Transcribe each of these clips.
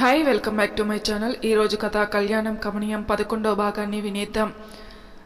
Hi welcome back to my channel ఈరోజు కథ కళ్యాణం కమనీయం పదకొండవ భాగాన్ని వినేద్దాం.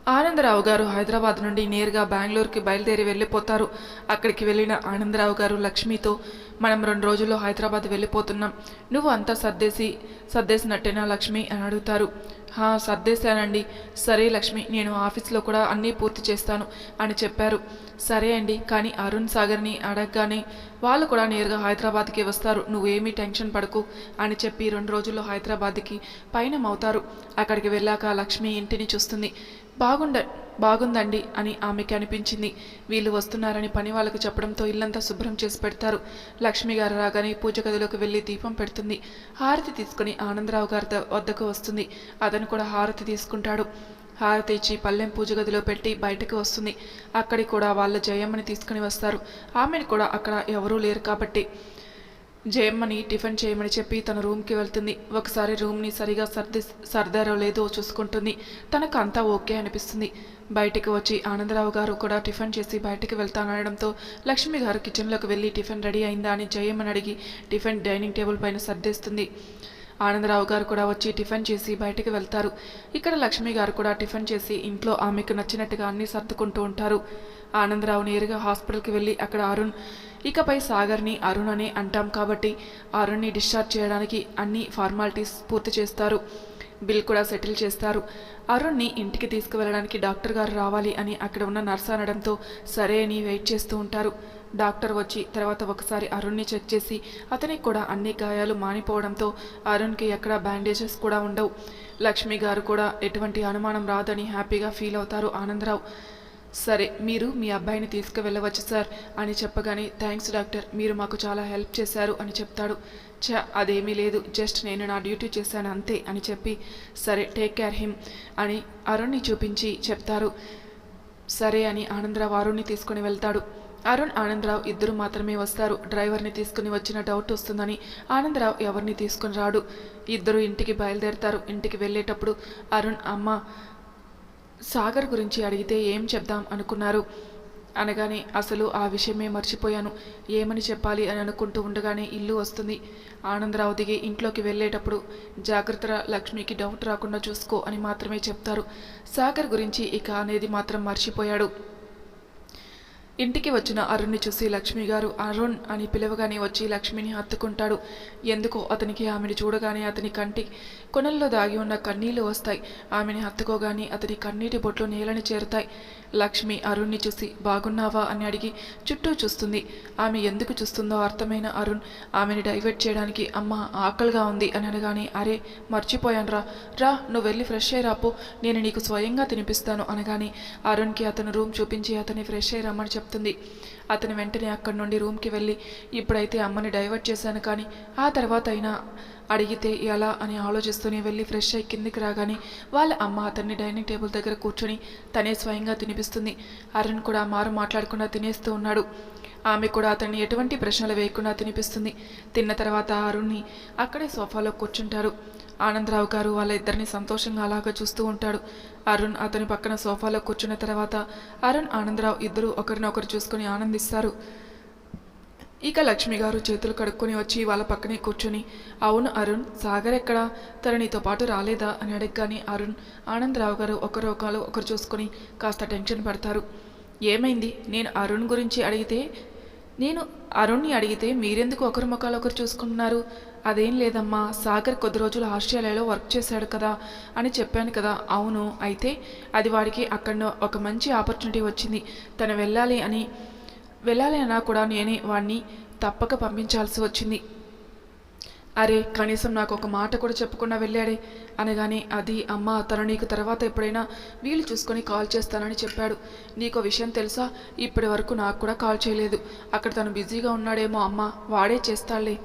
ఆనందరావు గారు హైదరాబాద్ నుండి నేరుగా బెంగళూరుకి బయలుదేరి వెళ్ళిపోతారు. అక్కడికి వెళ్ళిన ఆనందరావు గారు లక్ష్మితో మనం రెండు రోజుల్లో హైదరాబాద్ వెళ్ళిపోతున్నాం. నువ్వు అంతా సర్దేసి సర్దేసినట్టేనా లక్ష్మి? అని అడుగుతారు. హా సర్దేశానండి. సరే లక్ష్మి నేను ఆఫీస్లో కూడా అన్నీ పూర్తి చేస్తాను అని చెప్పారు. సరే అండి కానీ అరుణ్ సాగర్ని అడగగానే వాళ్ళు కూడా నేరుగా హైదరాబాద్కి వస్తారు. నువ్వేమీ టెన్షన్ పడకు అని చెప్పి రెండు రోజుల్లో హైదరాబాద్కి పయనమవుతారు. అక్కడికి వెళ్ళాక లక్ష్మి ఇంటిని చూస్తుంది. బాగుండ బాగుందండి అని ఆమెకి అనిపించింది. వీళ్ళు వస్తున్నారని పని వాళ్ళకు చెప్పడంతో ఇల్లంతా శుభ్రం చేసి పెడతారు. లక్ష్మి గారు రాగానే పూజ గదిలోకి వెళ్ళి దీపం పెడుతుంది. హారతి తీసుకుని ఆనందరావు గారి వద్దకు వస్తుంది. అతను కూడా హారతి తీసుకుంటాడు. హారతి ఇచ్చి పల్లెం పూజ గదిలో పెట్టి బయటకు వస్తుంది. అక్కడికి కూడా వాళ్ళ జయమ్మని తీసుకుని వస్తారు. ఆమెను కూడా అక్కడ ఎవరూ లేరు కాబట్టి జయమ్మని టిఫిన్ చేయమని చెప్పి తన రూమ్కి వెళ్తుంది. ఒకసారి రూమ్ని సరిగా సర్ది సర్దారో లేదో చూసుకుంటుంది. తనకు అంతా ఓకే అనిపిస్తుంది. బయటికి వచ్చి ఆనందరావు గారు కూడా టిఫిన్ చేసి బయటికి వెళ్తానడంతో లక్ష్మి గారు కిచెన్లోకి వెళ్ళి టిఫిన్ రెడీ అయిందా అని జయమ్మని అడిగి టిఫిన్ డైనింగ్ టేబుల్ పైన సర్దేస్తుంది. ఆనందరావు గారు కూడా వచ్చి టిఫిన్ చేసి బయటికి వెళ్తారు. ఇక్కడ లక్ష్మి గారు కూడా టిఫిన్ చేసి ఇంట్లో ఆమెకు నచ్చినట్టుగా అన్నీ సర్దుకుంటూ ఉంటారు. ఆనందరావు నేరుగా హాస్పిటల్కి వెళ్ళి అక్కడ అరుణ్ ఇకపై సాగర్ని అరుణ్ అనే అంటాం కాబట్టి అరుణ్ని డిశ్చార్జ్ చేయడానికి అన్ని ఫార్మాలిటీస్ పూర్తి చేస్తారు. బిల్ కూడా సెటిల్ చేస్తారు. అరుణ్ని ఇంటికి తీసుకువెళ్ళడానికి డాక్టర్ గారు రావాలి అని అక్కడ ఉన్న నర్స్ అనడంతో సరే అని వెయిట్ చేస్తూ ఉంటారు. డాక్టర్ వచ్చి తర్వాత ఒకసారి అరుణ్ని చెక్ చేసి అతనికి కూడా అన్ని గాయాలు మానిపోవడంతో అరుణ్కి ఎక్కడ బ్యాండేజెస్ కూడా ఉండవు. లక్ష్మి గారు కూడా ఎటువంటి అనుమానం రాదని హ్యాపీగా ఫీల్ అవుతారు ఆనందరావు. సరే మీరు మీ అబ్బాయిని తీసుకువెళ్ళవచ్చు సార్ అని చెప్పగానే థ్యాంక్స్ డాక్టర్ మీరు మాకు చాలా హెల్ప్ చేశారు అని చెప్తాడు. చ అదేమీ లేదు జస్ట్ నేను నా డ్యూటీ చేశాను అంతే అని చెప్పి సరే టేక్ కేర్ హిమ్ అని అరుణ్ని చూపించి చెప్తారు. సరే అని ఆనందరావు అరుణ్ని తీసుకుని వెళ్తాడు. అరుణ్ ఆనందరావు ఇద్దరు మాత్రమే వస్తారు. డ్రైవర్ని తీసుకుని వచ్చిన డౌట్ వస్తుందని ఆనందరావు ఎవరిని తీసుకుని రాడు. ఇద్దరు ఇంటికి బయలుదేరతారు. ఇంటికి వెళ్ళేటప్పుడు అరుణ్ అమ్మ సాగర్ గురించి అడిగితే ఏం చెప్దాం అనుకున్నారు. అనగానే అసలు ఆ విషయమే మర్చిపోయాను. ఏమని చెప్పాలి అని అనుకుంటూ ఉండగానే ఇల్లు వస్తుంది. ఆనందరావు దిగి ఇంట్లోకి వెళ్ళేటప్పుడు జాగ్రత్త లక్ష్మికి డౌట్ రాకుండా చూసుకో అని మాత్రమే చెప్తారు. సాగర్ గురించి ఇక అనేది మాత్రం మర్చిపోయాడు. ఇంటికి వచ్చిన అరుణ్ని చూసి లక్ష్మి గారు అరుణ్ అని పిలవగానే వచ్చి లక్ష్మిని హత్తుకుంటాడు. ఎందుకో అతనికి ఆమెను చూడగానే అతని కంటి కొనల్లో దాగి ఉన్న కన్నీళ్ళు వస్తాయి. ఆమెని హత్తుకోగానే అతని కన్నీటి బొట్లు నేలని చేరుతాయి. లక్ష్మి అరుణ్ని చూసి బాగున్నావా? అని అడిగి చుట్టూ చూస్తుంది. ఆమె ఎందుకు చూస్తుందో అర్థమైన అరుణ్ ఆమెని డైవర్ట్ చేయడానికి అమ్మ ఆకలిగా ఉంది అని అనగానే అరే మర్చిపోయాను రా. రా నువ్వు వెళ్ళి ఫ్రెష్ అయ్యి రాపో. నేను నీకు స్వయంగా తినిపిస్తాను అనగానే అరుణ్కి అతను రూమ్ చూపించి అతన్ని ఫ్రెష్ అయ్యి రమ్మని చెప్తుంది. అతను వెంటనే అక్కడి నుండి రూమ్కి వెళ్ళి ఇప్పుడైతే అమ్మని డైవర్ట్ చేశాను కానీ ఆ తర్వాత అయినా అడిగితే ఎలా అని ఆలోచిస్తూనే వెళ్ళి ఫ్రెష్ అయ్యి కిందికి రాగానే వాళ్ళ అమ్మ అతన్ని డైనింగ్ టేబుల్ దగ్గర కూర్చొని తనే స్వయంగా తినిపిస్తుంది. అరుణ్ కూడా మారు మాట్లాడకుండా తినేస్తూ ఉన్నాడు. ఆమె కూడా అతన్ని ఎటువంటి ప్రశ్నలు వేయకుండా తినిపిస్తుంది. తిన్న తర్వాత అరుణ్ని అక్కడే సోఫాలో కూర్చుంటారు. ఆనందరావు గారు వాళ్ళ ఇద్దరిని సంతోషంగా అలాగా చూస్తూ ఉంటాడు. అరుణ్ అతని పక్కన సోఫాలో కూర్చున్న తర్వాత అరుణ్ ఆనందరావు ఇద్దరు ఒకరినొకరు చూసుకుని ఆనందిస్తారు. ఇక లక్ష్మి గారు చేతులు కడుక్కొని వచ్చి వాళ్ళ పక్కనే కూర్చొని అవును అరుణ్ సాగర్ ఎక్కడా? తను నీతో పాటు రాలేదా? అని అడగగానే అరుణ్ ఆనందరావు గారు ఒకరు ఒకరు ఒకరు చూసుకొని కాస్త టెన్షన్ పడతారు. ఏమైంది? నేను అరుణ్ గురించి అడిగితే నేను అరుణ్ని అడిగితే మీరెందుకు ఒకరి ముఖాలు ఒకరు చూసుకుంటున్నారు? అదేం లేదమ్మా సాగర్ కొద్ది రోజులు ఆస్ట్రేలియాలో వర్క్ చేశాడు కదా అని చెప్పాను కదా. అవును అయితే అది వాడికి అక్కడ ఒక మంచి ఆపర్చునిటీ వచ్చింది. తను వెళ్ళాలి అని వెళ్ళాలి అన్నా కూడా నేనే వాణ్ణి తప్పక పంపించాల్సి వచ్చింది. అరే కనీసం నాకు ఒక మాట కూడా చెప్పకుండా వెళ్ళాడే అనగానే అది అమ్మ తను నీకు తర్వాత ఎప్పుడైనా వీలు చూసుకొని కాల్ చేస్తానని చెప్పాడు. నీకు విషయం తెలుసా? ఇప్పటి వరకు నాకు కూడా కాల్ చేయలేదు. అక్కడ తను బిజీగా ఉన్నాడేమో అమ్మ వాడే చేస్తాడులే.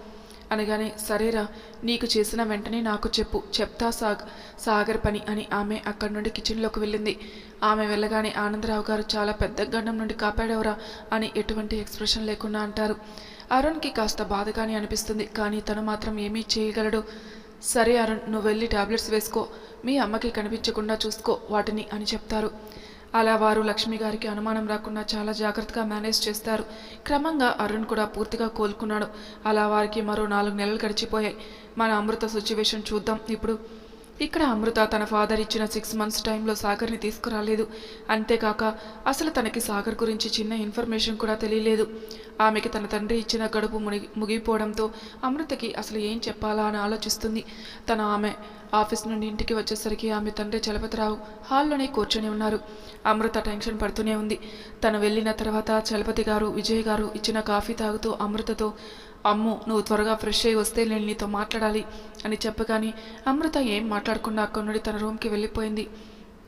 అనగానే సరేరా నీకు చేసిన వెంటనే నాకు చెప్పు. చెప్తా సాగ్ సాగర్ పని అని ఆమె అక్కడి నుండి కిచెన్లోకి వెళ్ళింది. ఆమె వెళ్ళగానే ఆనందరావు గారు చాలా పెద్ద గండం నుండి కాపాడేవరా అని ఎటువంటి ఎక్స్ప్రెషన్ లేకుండా అంటారు. అరుణ్కి కాస్త బాధగానే అనిపిస్తుంది కానీ తను మాత్రం ఏమీ చేయగలడు. సరే అరుణ్ నువ్వు వెళ్ళి టాబ్లెట్స్ వేసుకో. మీ అమ్మకి కనిపించకుండా చూసుకో వాటిని అని చెప్తారు. అలా వారు లక్ష్మి గారికి అనుమానం రాకుండా చాలా జాగ్రత్తగా మేనేజ్ చేస్తారు. క్రమంగా అరుణ్ కూడా పూర్తిగా కోలుకున్నాడు. అలా వారికి మరో నాలుగు నెలలు గడిచిపోయాయి. మన అమృత సిచ్యువేషన్ చూద్దాం. ఇప్పుడు ఇక్కడ అమృత తన ఫాదర్ ఇచ్చిన సిక్స్ మంత్స్ టైంలో సాగర్ని తీసుకురాలేదు. అంతేకాక అసలు తనకి సాగర్ గురించి చిన్న ఇన్ఫర్మేషన్ కూడా తెలియలేదు. ఆమెకి తన తండ్రి ఇచ్చిన గడుపు మునిగి ముగిపోవడంతో అమృతకి అసలు ఏం చెప్పాలా అని ఆలోచిస్తుంది. తన ఆమె ఆఫీస్ నుండి ఇంటికి వచ్చేసరికి ఆమె తండ్రి చలపతిరావు హాల్లోనే కూర్చొని ఉన్నారు. అమృత టెన్షన్ పడుతూనే ఉంది. తను వెళ్ళిన తర్వాత చలపతి గారు విజయ్ గారు ఇచ్చిన కాఫీ తాగుతూ అమృతతో అమ్ము నువ్వు త్వరగా ఫ్రెష్ అయ్యి వస్తే నేను నీతో మాట్లాడాలి అని చెప్పగానే అమృత ఏం మాట్లాడకుండా అక్కడి నుండి తన రూమ్కి వెళ్ళిపోయింది.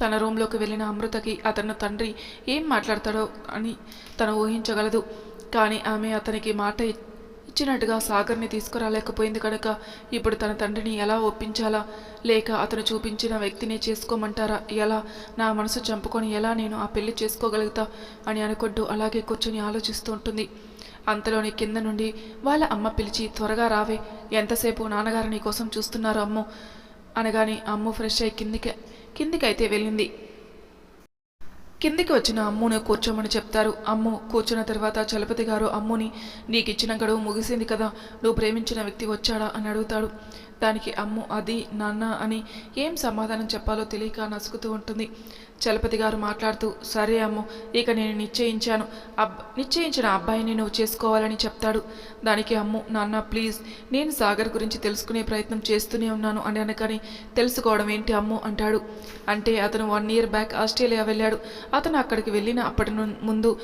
తన రూమ్లోకి వెళ్ళిన అమృతకి అతను తండ్రి ఏం మాట్లాడతాడో అని తను ఊహించగలదు. కానీ ఆమె అతనికి మాట ఇచ్చినట్టుగా సాగర్ని తీసుకురాలేకపోయింది కనుక ఇప్పుడు తన తండ్రిని ఎలా ఒప్పించాలా? లేక అతను చూపించిన వ్యక్తిని చేసుకోమంటారా? ఎలా? నా మనసు చంపుకొని ఎలా నేను ఆ పెళ్ళి చేసుకోగలుగుతా? అని అనుకుంటూ అలాగే కూర్చొని ఆలోచిస్తూ ఉంటుంది. అంతలోని కింద నుండి వాళ్ళ అమ్మ పిలిచి త్వరగా రావే. ఎంతసేపు నాన్నగారు నీ కోసం చూస్తున్నారు అమ్ము అనగానే అమ్ము ఫ్రెష్ అయి కిందికి కిందికైతే వెళ్ళింది. కిందికి వచ్చిన అమ్మును కూర్చోమని చెప్తారు. అమ్ము కూర్చున్న తర్వాత చలపతి గారు అమ్ముని నీకు ఇచ్చిన గడువు ముగిసింది కదా నువ్వు ప్రేమించిన వ్యక్తి వచ్చాడా అని అడుగుతాడు. దానికి అమ్ము అది నాన్న అని ఏం సమాధానం చెప్పాలో తెలియక నసుకుతూ ఉంటుంది. చలపతి గారు మాట్లాడుతూ సరే అమ్ము ఇక నేను నిశ్చయించాను. అబ్ నిశ్చయించిన అబ్బాయిని నువ్వు చేసుకోవాలని చెప్తాడు. దానికి అమ్ము నాన్న ప్లీజ్ నేను సాగర్ గురించి తెలుసుకునే ప్రయత్నం చేస్తూనే ఉన్నాను అని అనకని తెలుసుకోవడం ఏంటి అమ్ము అంటాడు. అంటే అతను వన్ ఇయర్ బ్యాక్ ఆస్ట్రేలియా వెళ్ళాడు. అతను అక్కడికి వెళ్ళిన అప్పటి ను- ముందు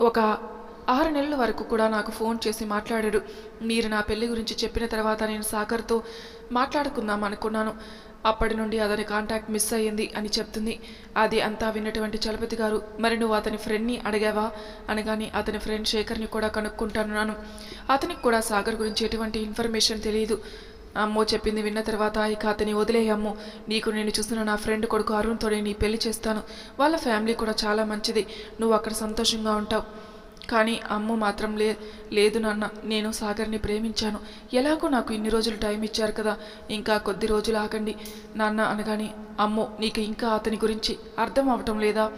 ఒక ఆరు నెలల వరకు కూడా నాకు ఫోన్ చేసి మాట్లాడాడు. మీరు నా పెళ్ళి గురించి చెప్పిన తర్వాత నేను సాగర్తో మాట్లాడుకుందాం అనుకున్నాను. అప్పటి నుండి అతని కాంటాక్ట్ మిస్ అయ్యింది అని చెప్తుంది. అది అంతా విన్నటువంటి చలపతి గారు మరి నువ్వు అతని ఫ్రెండ్ని అడిగావా? అనగాని అతని ఫ్రెండ్ శేఖర్ని కూడా కనుక్కుంటున్నాను అతనికి కూడా సాగర్ గురించి ఎటువంటి ఇన్ఫర్మేషన్ తెలియదు అమ్మో చెప్పింది విన్న తర్వాత ఇక అతని వదిలేయమ్మో నీకు నేను చూసిన నా ఫ్రెండ్ కొడుకు అరుణ్తోనే నీ పెళ్ళి చేస్తాను. వాళ్ళ ఫ్యామిలీ కూడా చాలా మంచిది. నువ్వు అక్కడ సంతోషంగా ఉంటావు. కానీ అమ్మ మాత్రం లే లేదు నాన్న నేను సాగర్ని ప్రేమించాను. ఎలాగో నాకు ఇన్ని రోజులు టైం ఇచ్చారు కదా ఇంకా కొద్ది రోజులు ఆగండి. నాన్న అనగాని అమ్మో నీకు ఇంకా అతని గురించి అర్థం అవటం లేదా?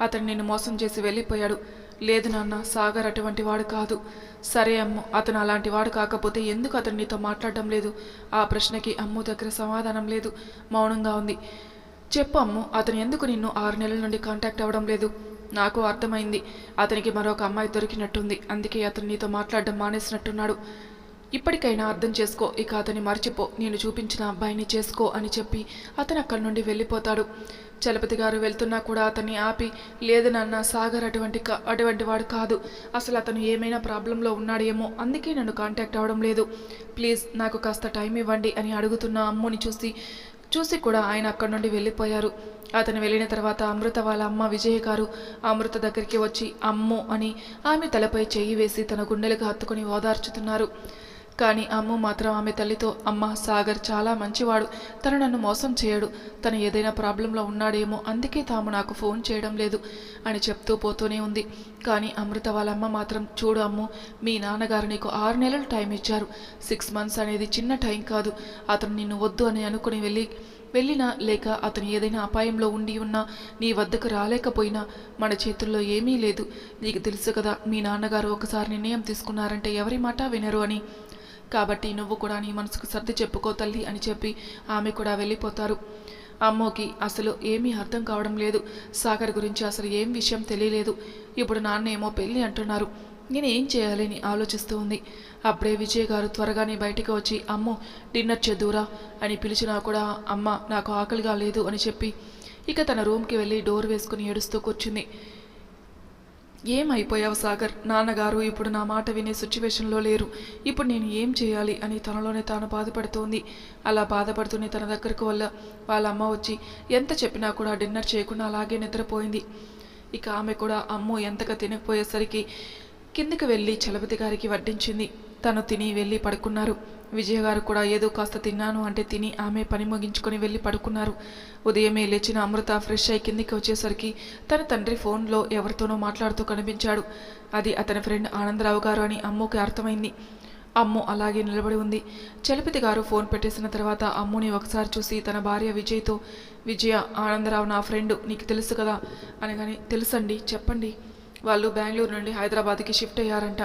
అతను నిన్ను మోసం చేసి వెళ్ళిపోయాడు. లేదు నాన్న సాగర్ అటువంటి వాడు కాదు. సరే అమ్ము అతను అలాంటి వాడు కాకపోతే ఎందుకు అతను నీతో మాట్లాడడం లేదు? ఆ ప్రశ్నకి అమ్ము దగ్గర సమాధానం లేదు. మౌనంగా ఉంది. చెప్పు అమ్ము అతను ఎందుకు నిన్ను ఆరు నెలల నుండి కాంటాక్ట్ అవ్వడం లేదు? నాకు అర్థమైంది. అతనికి మరొక అమ్మాయి దొరికినట్టుంది. అందుకే అతను నీతో మాట్లాడడం మానేసినట్టున్నాడు. ఇప్పటికైనా అర్థం చేసుకో. ఇక అతని మర్చిపో. నేను చూపించిన అబ్బాయిని చేసుకో అని చెప్పి అతను అక్కడి నుండి వెళ్ళిపోతాడు. చలపతి గారు వెళ్తున్నా కూడా అతన్ని ఆపి లేదు సాగర్ అటువంటి అటువంటి వాడు కాదు. అసలు అతను ఏమైనా ప్రాబ్లంలో ఉన్నాడేమో అందుకే నన్ను కాంటాక్ట్ అవ్వడం లేదు. ప్లీజ్ నాకు కాస్త టైం ఇవ్వండి అని అడుగుతున్న అమ్ముని చూసి చూసి కూడా ఆయన అక్కడి నుండి వెళ్ళిపోయారు. అతను వెళ్ళిన తర్వాత అమృత వాళ్ళ అమ్మ విజయ్ గారు అమృత దగ్గరికి వచ్చి అమ్ము అని ఆమె తలపై చేయి వేసి తన గుండెలకు హత్తుకుని ఓదార్చుతున్నారు. కానీ అమ్ము మాత్రం ఆమె తల్లితో అమ్మ సాగర్ చాలా మంచివాడు. తను నన్ను మోసం చేయడు. తను ఏదైనా ప్రాబ్లంలో ఉన్నాడేమో అందుకే తాము నాకు ఫోన్ చేయడం లేదు అని చెప్తూ పోతూనే ఉంది. కానీ అమృత వాళ్ళ అమ్మ మాత్రం చూడు అమ్ము మీ నాన్నగారు నీకు ఆరు నెలలు టైం ఇచ్చారు. సిక్స్ మంత్స్ అనేది చిన్న టైం కాదు. అతను నిన్ను వద్దు అని అనుకుని వెళ్ళి వెళ్ళినా లేక అతను ఏదైనా అపాయంలో ఉండి ఉన్నా నీ వద్దకు రాలేకపోయినా మన చేతుల్లో ఏమీ లేదు. నీకు తెలుసు కదా మీ నాన్నగారు ఒకసారి నిర్ణయం తీసుకున్నారంటే ఎవరి మాట వినరు అని కాబట్టి నువ్వు కూడా నీ మనసుకు సర్ది చెప్పుకో తల్లి అని చెప్పి ఆమె కూడా వెళ్ళిపోతారు. అమ్మోకి అసలు ఏమీ అర్థం కావడం లేదు. సాగర్ గురించి అసలు ఏం విషయం తెలియలేదు. ఇప్పుడు నాన్న ఏమో పెళ్ళి అంటున్నారు. నేను ఏం చేయాలని ఆలోచిస్తూ ఉంది. అప్పుడే విజయ్ గారు త్వరగానే బయటికి వచ్చి అమ్మో డిన్నర్ చేద్దురా అని పిలిచినా కూడా అమ్మ నాకు ఆకలిగా లేదు అని చెప్పి ఇక తన రూమ్కి వెళ్ళి డోర్ వేసుకుని ఏడుస్తూ కూర్చుంది. ఏమైపోయావు సాగర్? నాన్నగారు ఇప్పుడు నా మాట వినే సిచ్యువేషన్లో లేరు. ఇప్పుడు నేను ఏం చేయాలి అని తనలోనే తాను బాధపడుతోంది. అలా బాధపడుతూనే తన దగ్గరకు వల్ల వాళ్ళ అమ్మ వచ్చి ఎంత చెప్పినా కూడా డిన్నర్ చేయకుండా అలాగే నిద్రపోయింది. ఇక ఆమె కూడా అమ్మో ఎంతగా తినకపోయేసరికి కిందికి వెళ్ళి చలపతి గారికి వడ్డించింది. తను తిని వెళ్ళి పడుకున్నారు. విజయ గారు కూడా ఏదో కాస్త తిన్నాను అంటే తిని ఆమె పని ముగించుకొని వెళ్ళి పడుకున్నారు. ఉదయమే లేచిన అమృత ఫ్రెష్ అయి కిందికి వచ్చేసరికి తన తండ్రి ఫోన్లో ఎవరితోనో మాట్లాడుతూ కనిపించాడు. అది అతని ఫ్రెండ్ ఆనందరావు గారు అని అమ్మోకి అర్థమైంది. అమ్ము అలాగే నిలబడి ఉంది. చలపతి గారు ఫోన్ పెట్టేసిన తర్వాత అమ్ముని ఒకసారి చూసి తన భార్య విజయ్తో విజయ ఆనందరావు నా ఫ్రెండ్ నీకు తెలుసు కదా? అనగానే తెలుసండి చెప్పండి. వాళ్ళు బెంగళూరు నుండి హైదరాబాద్కి షిఫ్ట్ అయ్యారంట.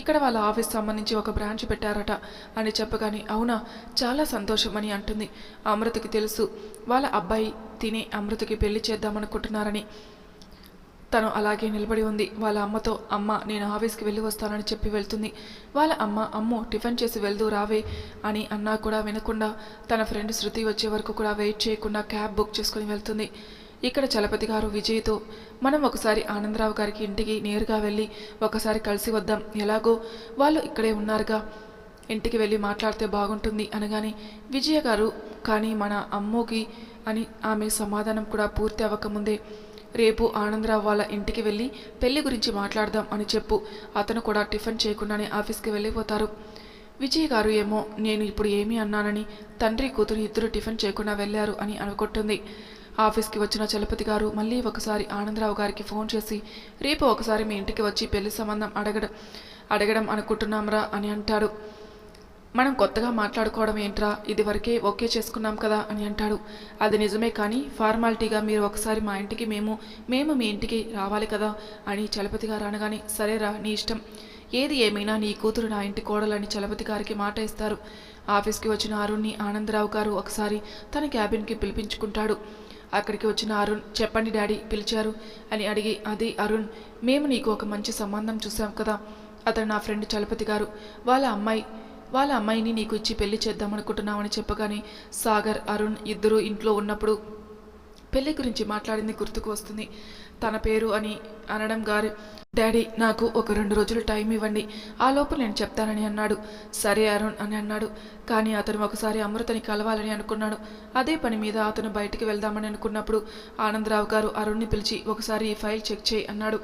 ఇక్కడ వాళ్ళ ఆఫీస్ సంబంధించి ఒక బ్రాంచ్ పెట్టారట అని చెప్పగానే అవునా? చాలా సంతోషం అని అంటుంది. అమృతకి తెలుసు వాళ్ళ అబ్బాయి తినే అమృతకి పెళ్ళి చేద్దామనుకుంటున్నారని. తను అలాగే నిలబడి ఉంది. వాళ్ళ అమ్మతో అమ్మ నేను ఆఫీస్కి వెళ్ళి వస్తానని చెప్పి వెళ్తుంది. వాళ్ళ అమ్మ అమ్మో టిఫిన్ చేసి వెళ్దూ రావే అని అన్నా కూడా వినకుండా తన ఫ్రెండ్ శృతి వచ్చే వరకు కూడా వెయిట్ చేయకుండా క్యాబ్ బుక్ చేసుకుని వెళ్తుంది. ఇక్కడ చలపతి గారు విజయ్తో మనం ఒకసారి ఆనందరావు గారికి ఇంటికి నేరుగా వెళ్ళి ఒకసారి కలిసి వద్దాం. ఎలాగో వాళ్ళు ఇక్కడే ఉన్నారుగా. ఇంటికి వెళ్ళి మాట్లాడితే బాగుంటుంది అనగానే విజయ గారు కానీ మన అమ్మోకి అని ఆమె సమాధానం కూడా పూర్తి అవ్వకముందే రేపు ఆనందరావు వాళ్ళ ఇంటికి వెళ్ళి పెళ్ళి గురించి మాట్లాడదాం అని చెప్పు. అతను కూడా టిఫిన్ చేయకుండానే ఆఫీస్కి వెళ్ళిపోతారు. విజయ్ గారు ఏమో నేను ఇప్పుడు ఏమీ అన్నానని తండ్రి కూతురు ఇద్దరు టిఫిన్ చేయకుండా వెళ్ళారు అని అనుకుంటుంది. ఆఫీస్కి వచ్చిన చలపతి గారు మళ్ళీ ఒకసారి ఆనందరావు గారికి ఫోన్ చేసి రేపు ఒకసారి మీ ఇంటికి వచ్చి పెళ్ళి సంబంధం అడగడం అడగడం అనుకుంటున్నాంరా అని అంటాడు. మనం కొత్తగా మాట్లాడుకోవడం ఏంట్రా? ఇది వరకే ఓకే చేసుకున్నాం కదా అని అంటాడు. అది నిజమే కానీ ఫార్మాలిటీగా మీరు ఒకసారి మా ఇంటికి మేము మేము మీ ఇంటికి రావాలి కదా అని చలపతి గారు అనగానే సరేరా నీ ఇష్టం. ఏది ఏమైనా నీ కూతురు నా ఇంటి కోడలని చలపతి గారికి మాట ఇస్తారు. ఆఫీస్కి వచ్చిన అరుణ్ని ఆనందరావు గారు ఒకసారి తన క్యాబిన్కి పిలిపించుకుంటాడు. అక్కడికి వచ్చిన అరుణ్ చెప్పండి డాడీ పిలిచారు. అని అడిగి అది అరుణ్ మేము నీకు ఒక మంచి సంబంధం చూసాం కదా. అతను నా ఫ్రెండ్ చలపతి గారు. వాళ్ళ అమ్మాయి వాళ్ళ అమ్మాయిని నీకు ఇచ్చి పెళ్ళి చేద్దామనుకుంటున్నామని చెప్పగానే సాగర్ అరుణ్ ఇద్దరూ ఇంట్లో ఉన్నప్పుడు పెళ్ళి గురించి మాట్లాడింది గుర్తుకు వస్తుంది. తన పేరు అని అనడం గారు డాడీ నాకు ఒక రెండు రోజులు టైం ఇవ్వండి. ఆ లోపు నేను చెప్తానని అన్నాడు. సరే అరుణ్ అని అన్నాడు. కానీ అతను ఒకసారి అమృతని కలవాలని అనుకున్నాడు. అదే పని మీద అతను బయటికి వెళ్దామని అనుకున్నప్పుడు ఆనందరావు గారు అరుణ్ని పిలిచి ఒకసారి ఈ ఫైల్ చెక్ చేయి అన్నాడు.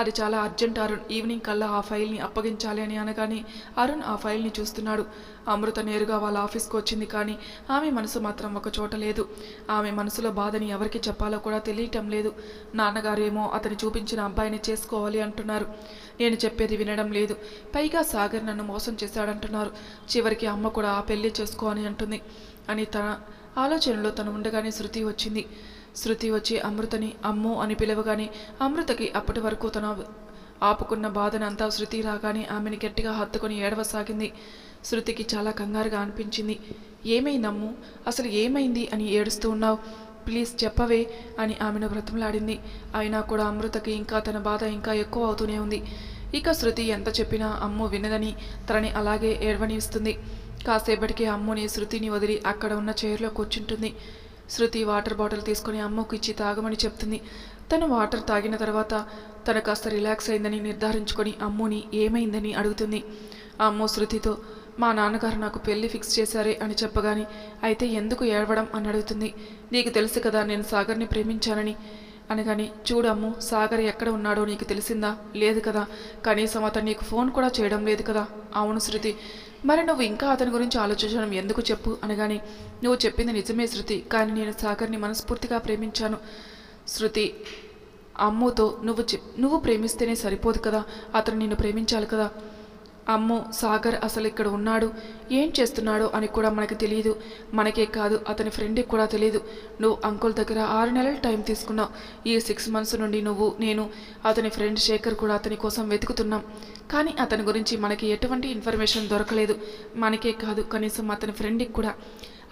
అది చాలా అర్జెంట్ అరుణ్. ఈవినింగ్ కల్లా ఆ ఫైల్ని అప్పగించాలి అని అనగానే అరుణ్ ఆ ఫైల్ని చూస్తున్నాడు. అమృత నేరుగా వాళ్ళ ఆఫీస్కి వచ్చింది కానీ ఆమె మనసు మాత్రం ఒక చోట లేదు. ఆమె మనసులో బాధని ఎవరికి చెప్పాలో కూడా తెలియటం లేదు. నాన్నగారు ఏమో అతని చూపించిన అబ్బాయిని చేసుకోవాలి అంటున్నారు. నేను చెప్పేది వినడం లేదు. పైగా సాగర్ నన్ను మోసం చేశాడంటున్నారు. చివరికి అమ్మ కూడా ఆ పెళ్ళి చేసుకో అని అంటుంది. అని తన ఆలోచనలో తను ఉండగానే శృతి వచ్చింది. శృతి వచ్చి అమృతని అమ్ము అని పిలవగానే అమృతకి అప్పటి వరకు తన ఆపుకున్న బాధనంతా శృతి రాగానే ఆమెని గట్టిగా హత్తుకొని ఏడవసాగింది. శృతికి చాలా కంగారుగా అనిపించింది. ఏమైందమ్ము అసలు ఏమైంది? అని ఏడుస్తూ ఉన్నావు. ప్లీజ్ చెప్పవే అని ఆమెను బ్రతంలాడింది అయినా కూడా అమృతకి ఇంకా తన బాధ ఇంకా ఎక్కువ అవుతూనే ఉంది. ఇక శృతి ఎంత చెప్పినా అమ్ము వినదని తనని అలాగే ఏడవనిస్తుంది. కాసేపటికి అమ్ముని శృతిని వదిలి అక్కడ ఉన్న చైర్లో కూర్చుంటుంది. శృతి వాటర్ బాటిల్ తీసుకొని అమ్మకు ఇచ్చి తాగమని చెప్తుంది. తను వాటర్ తాగిన తర్వాత తన కాస్త రిలాక్స్ అయిందని నిర్ధారించుకొని అమ్ముని ఏమైందని అడుగుతుంది. అమ్ము శృతితో మా నాన్నగారు నాకు పెళ్ళి ఫిక్స్ చేశారే అని చెప్పగానే అయితే ఎందుకు ఏడవడం అని అడుగుతుంది. నీకు తెలుసు కదా నేను సాగర్ని ప్రేమించానని. అనగాని చూడమ్ము సాగర్ ఎక్కడ ఉన్నాడో నీకు తెలిసిందా? లేదు కదా. కనీసం అతను నీకు ఫోన్ కూడా చేయడం లేదు కదా. అవును శృతి మరి నువ్వు ఇంకా అతని గురించి ఆలోచించడం ఎందుకు చెప్పు అనగానే నువ్వు చెప్పింది నిజమే శృతి కానీ నేను సాగర్ని మనస్ఫూర్తిగా ప్రేమించాను. శృతి అమ్ముతో నువ్వు చెప్ నువ్వు ప్రేమిస్తేనే సరిపోదు కదా అతను నిన్ను ప్రేమించాలి కదా. అమ్మో సాగర్ అసలు ఇక్కడ ఉన్నాడు. ఏం చేస్తున్నాడో అని కూడా మనకి తెలియదు మనకే కాదు అతని ఫ్రెండ్కి కూడా తెలియదు నువ్వు అంకుల్ దగ్గర ఆరు నెలల టైం తీసుకున్నావు. ఈ సిక్స్ మంత్స్ నుండి నువ్వు నేను అతని ఫ్రెండ్ శేఖర్ కూడా అతని కోసం వెతుకుతున్నాం. కానీ అతని గురించి మనకి ఎటువంటి ఇన్ఫర్మేషన్ దొరకలేదు. మనకే కాదు కనీసం అతని ఫ్రెండ్కి కూడా.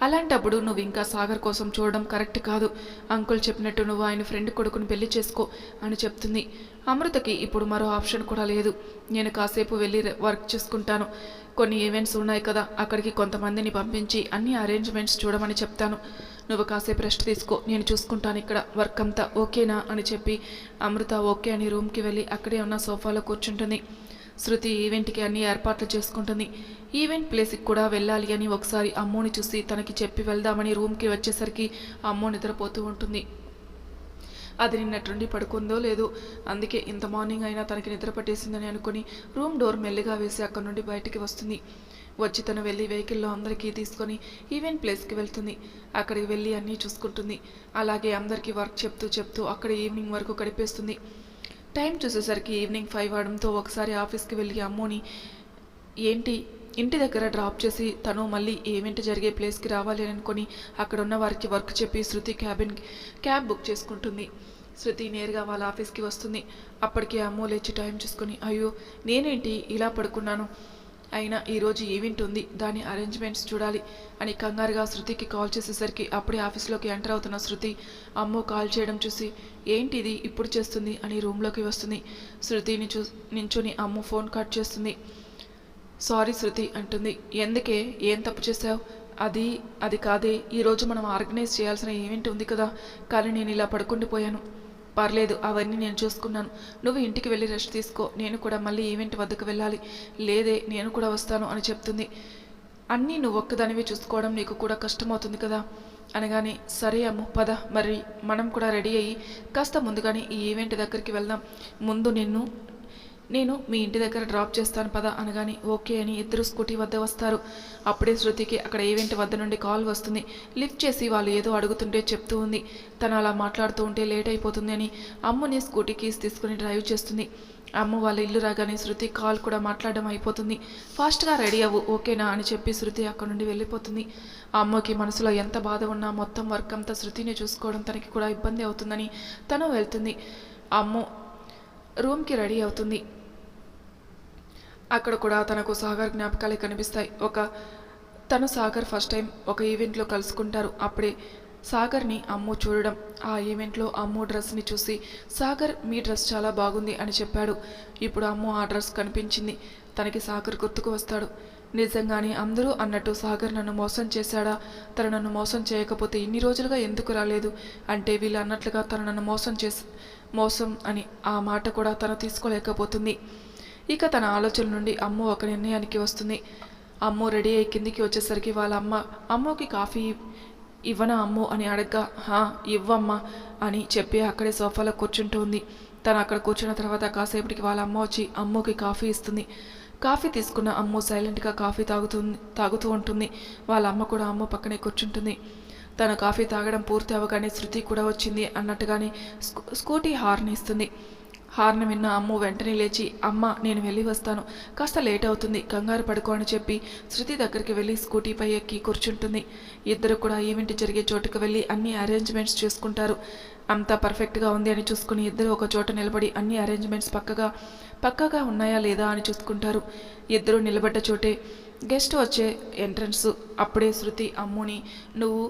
అలాంటప్పుడు నువ్వు ఇంకా సాగర్ కోసం చూడడం కరెక్ట్ కాదు. అంకుల్ చెప్పినట్టు నువ్వు ఆయన ఫ్రెండ్ కొడుకుని పెళ్ళి చేసుకో అని చెప్తుంది. అమృతకి ఇప్పుడు మరో ఆప్షన్ కూడా లేదు. నేను కాసేపు వెళ్ళి వర్క్ చేసుకుంటాను. కొన్ని ఈవెంట్స్ ఉన్నాయి కదా అక్కడికి కొంతమందిని పంపించి అన్ని అరేంజ్మెంట్స్ చూడమని చెప్తాను. నువ్వు కాసేపు రెస్ట్ తీసుకో నేను చూసుకుంటాను ఇక్కడ వర్క్ అంతా ఓకేనా అని చెప్పి అమృత ఓకే అని రూమ్కి వెళ్ళి అక్కడే ఉన్న సోఫాలో కూర్చుంటుంది. శృతి ఈవెంట్కి అన్ని ఏర్పాట్లు చేసుకుంటుంది. ఈవెంట్ ప్లేస్కి కూడా వెళ్ళాలి అని ఒకసారి అమ్మోని చూసి తనకి చెప్పి వెళ్దామని రూమ్కి వచ్చేసరికి అమ్మో నిద్రపోతూ ఉంటుంది. అది నిన్నట్టుండి పడుకుందో లేదో అందుకే ఇంత మార్నింగ్ అయినా తనకి నిద్ర పట్టేసిందని అనుకుని రూమ్ డోర్ మెల్లిగా వేసి అక్కడి నుండి బయటికి వస్తుంది. వచ్చి తను వెళ్ళి వెహికల్లో అందరికీ తీసుకొని ఈవెంట్ ప్లేస్కి వెళ్తుంది. అక్కడికి వెళ్ళి అన్నీ చూసుకుంటుంది. అలాగే అందరికీ వర్క్ చెప్తూ చెప్తూ అక్కడ ఈవినింగ్ వరకు గడిపేస్తుంది. టైం చూసేసరికి ఈవినింగ్ ఫైవ్ అవడంతో ఒకసారి ఆఫీస్కి వెళ్ళి అమ్మోని ఏంటి ఇంటి దగ్గర డ్రాప్ చేసి తను మళ్ళీ ఈవెంట్ జరిగే ప్లేస్కి రావాలి అని అనుకొని అక్కడ ఉన్న వారికి వర్క్ చెప్పి శృతి క్యాబిన్ క్యాబ్ బుక్ చేసుకుంటుంది. శృతి నేరుగా వాళ్ళ ఆఫీస్కి వస్తుంది. అప్పటికే అమ్మో లేచి టైం చూసుకొని అయ్యో నేనేంటి ఇలా పడుకున్నాను? అయినా ఈరోజు ఈవెంట్ ఉంది. దాని అరేంజ్మెంట్స్ చూడాలి అని కంగారుగా శృతికి కాల్ చేసేసరికి అప్పుడే ఆఫీస్లోకి ఎంటర్ అవుతున్న శృతి అమ్మో కాల్ చేయడం చూసి ఏంటిది? ఇప్పుడు చేస్తుంది? అని రూమ్లోకి వస్తుంది. శృతిని చూ నించుని అమ్ము ఫోన్ కట్ చేస్తుంది. సారీ శృతి అంటుంది. ఎందుకే? ఏం తప్పు చేసావు అది అది కాదే. ఈరోజు మనం ఆర్గనైజ్ చేయాల్సిన ఈవెంట్ ఉంది కదా. కానీ నేను ఇలా పడుకుండిపోయాను. పర్లేదు అవన్నీ నేను చూసుకున్నాను. నువ్వు ఇంటికి వెళ్ళి రెస్ట్ తీసుకో. నేను కూడా మళ్ళీ ఈవెంట్ వద్దకు వెళ్ళాలి. లేదే నేను కూడా వస్తాను అని చెప్తుంది. అన్నీ నువ్వు ఒక్కదానివి చూసుకోవడం నీకు కూడా కష్టమవుతుంది కదా? అనగానే సరే అమ్ము పద. మరి మనం కూడా రెడీ అయ్యి కాస్త ముందుగానే ఈ ఈవెంట్ దగ్గరికి వెళ్దాం. ముందు నిన్ను నేను మీ ఇంటి దగ్గర డ్రాప్ చేస్తాను పదా అనగాని ఓకే అని ఇద్దరు స్కూటీ వద్ద వస్తారు. అప్పుడే శృతికి అక్కడ ఈవెంట్ వద్ద నుండి కాల్ వస్తుంది. లిఫ్ట్ చేసి వాళ్ళు ఏదో అడుగుతుంటే చెప్తూ ఉంది. తను అలా మాట్లాడుతూ ఉంటే లేట్ అయిపోతుంది అని అమ్ముని స్కూటీ కీస్ తీసుకుని డ్రైవ్ చేస్తుంది. అమ్మ వాళ్ళ ఇల్లు రాగానే శృతి కాల్ కూడా మాట్లాడడం అయిపోతుంది. ఫాస్ట్గా రెడీ అవ్వు ఓకేనా అని చెప్పి శృతి అక్కడ నుండి వెళ్ళిపోతుంది. అమ్మకి మనసులో ఎంత బాధ ఉన్నా మొత్తం వర్క్ అంతా శృతిని చూసుకోవడం తనకి కూడా ఇబ్బంది అవుతుందని తను వెళ్తుంది. అమ్మ రూమ్కి రెడీ అవుతుంది. అక్కడ కూడా తనకు సాగర్ జ్ఞాపకాలే కనిపిస్తాయి. ఒక తను సాగర్ ఫస్ట్ టైం ఒక ఈవెంట్లో కలుసుకుంటారు. అప్పుడే సాగర్ని అమ్ము చూడడం ఆ ఈవెంట్లో అమ్ము డ్రెస్ని చూసి సాగర్ మీ డ్రెస్ చాలా బాగుంది అని చెప్పాడు. ఇప్పుడు అమ్ము ఆ డ్రెస్ కనిపించింది. తనకి సాగర్ గుర్తుకు వస్తాడు. నిజంగానే అందరూ అన్నట్టు సాగర్ నన్ను మోసం చేశాడా? తను నన్ను మోసం చేయకపోతే ఇన్ని రోజులుగా ఎందుకు రాలేదు? అంటే వీళ్ళు అన్నట్లుగా తను నన్ను మోసం చేసి మోసం అని ఆ మాట కూడా తను తీసుకోలేకపోతుంది. ఇక తన ఆలోచన నుండి అమ్ము ఒక నిర్ణయానికి వస్తుంది. అమ్ము రెడీ అయి కిందికి వచ్చేసరికి వాళ్ళ అమ్మ అమ్మకి కాఫీ ఇవ్వనా అమ్ము? అని అడగ్గా హా ఇవ్వమ్మా అని చెప్పి అక్కడే సోఫాలో కూర్చుంటూ ఉంది. తను అక్కడ కూర్చున్న తర్వాత కాసేపటికి వాళ్ళ అమ్మ వచ్చి అమ్మకి కాఫీ ఇస్తుంది. కాఫీ తీసుకున్న అమ్ము సైలెంట్గా కాఫీ తాగుతుంది తాగుతూ ఉంటుంది. వాళ్ళ అమ్మ కూడా అమ్మ పక్కనే కూర్చుంటుంది. తన కాఫీ తాగడం పూర్తి అవగానే శృతి కూడా వచ్చింది అన్నట్టుగానే స్కూ స్కూటీ హార్న్ ఇస్తుంది. హార్న్ విన్న అమ్ము వెంటనే లేచి అమ్మ నేను వెళ్ళి వస్తాను. కాస్త లేట్ అవుతుంది కంగారు పడుకో అని చెప్పి శృతి దగ్గరికి వెళ్ళి స్కూటీపై ఎక్కి కూర్చుంటుంది. ఇద్దరు కూడా ఈవెంట్ జరిగే చోటుకు వెళ్ళి అన్ని అరేంజ్మెంట్స్ చేసుకుంటారు. అంతా పర్ఫెక్ట్గా ఉంది అని చూసుకుని ఇద్దరు ఒక చోట నిలబడి అన్ని అరేంజ్మెంట్స్ పక్కగా పక్కగా ఉన్నాయా లేదా? అని చూసుకుంటారు. ఇద్దరు నిలబడ్డ చోటే గెస్ట్ వచ్చే ఎంట్రన్స్. అప్పుడే శృతి అమ్ముని నువ్వు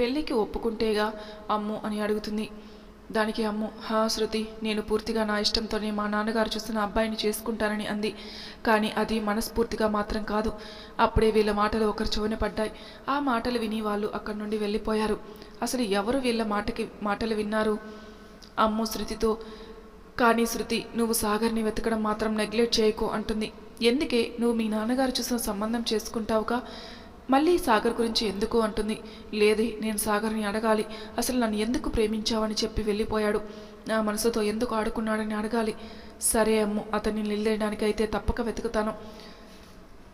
పెళ్ళికి ఒప్పుకుంటేగా అమ్ము అని అడుగుతుంది. దానికి అమ్ము హా శృతి నేను పూర్తిగా నా ఇష్టంతోనే మా నాన్నగారు చూస్తున్న అబ్బాయిని చేసుకుంటానని అంది. కానీ అది మనస్ఫూర్తిగా మాత్రం కాదు. అప్పుడే వీళ్ళ మాటలు ఒకరు చెవున పడ్డాయి. ఆ మాటలు విని వాళ్ళు అక్కడి నుండి వెళ్ళిపోయారు. అసలు ఎవరు వీళ్ళ మాటకి మాటలు విన్నారు? అమ్ము శృతితో కానీ శృతి నువ్వు సాగర్ని వెతకడం మాత్రం నెగ్లెక్ట్ చేయకు అంటుంది. ఎందుకే? నువ్వు మీ నాన్నగారు చూసిన సంబంధం చేసుకుంటావుగా? మళ్ళీ సాగర్ గురించి ఎందుకు అంటుంది? లేదే నేను సాగర్ని అడగాలి. అసలు నన్ను ఎందుకు ప్రేమించావని చెప్పి వెళ్ళిపోయాడు. నా మనసుతో ఎందుకు ఆడుకున్నాడని అడగాలి. సరే అమ్ము అతన్ని నిలదీయడానికి అయితే తప్పక వెతుకుతాను.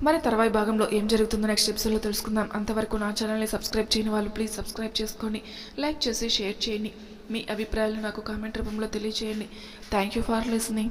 మరి తర్వాయి భాగంలో ఏం జరుగుతుందో నెక్స్ట్ ఎపిసోడ్లో తెలుసుకుందాం. అంతవరకు నా ఛానల్ని సబ్స్క్రైబ్ చేయని వాళ్ళు ప్లీజ్ సబ్స్క్రైబ్ చేసుకోండి. లైక్ చేసి షేర్ చేయండి. మీ అభిప్రాయాలు నాకు కామెంట్ రూపంలో తెలియజేయండి థ్యాంక్ యూ ఫర్ లిసనింగ్